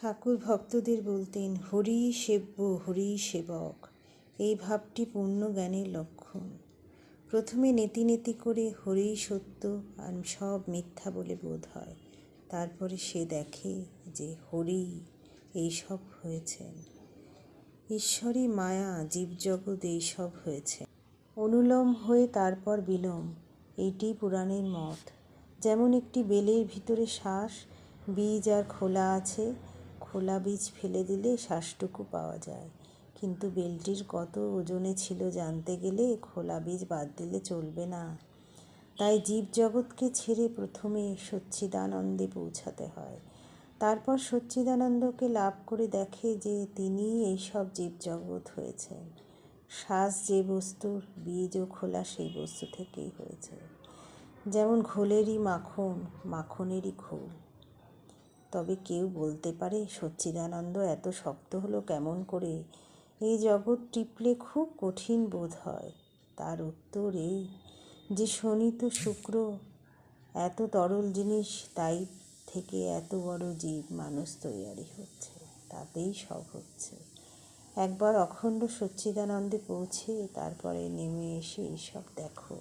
ঠাকুর ভক্তদের বলতেন, হরি সেব্য, হরি সেবক। এই ভাবটি পূর্ণ জ্ঞানের লক্ষণ। প্রথমে নেতি নেতি করে হরি সত্য আর সব মিথ্যা বলে বোধ হয়। তারপরে সে দেখে যে হরি এইসব হয়েছেন। ঈশ্বরই মায়া, জীবজগৎ এইসব হয়েছে অনুলম হয়ে তারপর বিলোম, এইটি পুরাণের মত। যেমন একটি বেলের ভিতরে শ্বাস, বীজ আর খোলা আছে খোলা বীজ ফেলে দিলে শ্বাসটুকু পাওয়া যায়। কিন্তু বেলটির কত ওজনে ছিল জানতে গেলে খোলা বীজ বাদ দিলে চলবে না। তাই জীবজগৎকে ছেড়ে প্রথমে সচ্চিদানন্দে পৌঁছাতে হয়। তারপর সচ্চিদানন্দকে লাভ করে দেখে যে তিনি এইসব জীবজগৎ হয়েছেন। শ্বাস যে বস্তুর, বীজ ও খোলা সেই বস্তু থেকেই হয়েছে। যেমন ঘোলেরই মাখন, মাখনেরই ঘোল তবে কেউ বলতে পারে, সচ্চিদানন্দ এত শক্ত হলো কেমন করে? এই জগৎ টিপলে খুব কঠিন বোধ হয়। তার উত্তর এই যে শনি তো শুক্র। এত তরল জিনিস, তাই থেকে এত বড় জীব মানুষ তৈয়ারি হচ্ছে, তাতেই সব হচ্ছে। একবার অখণ্ড সচ্চিদানন্দে পৌঁছে তারপরে নেমে এসে এইসব দেখো।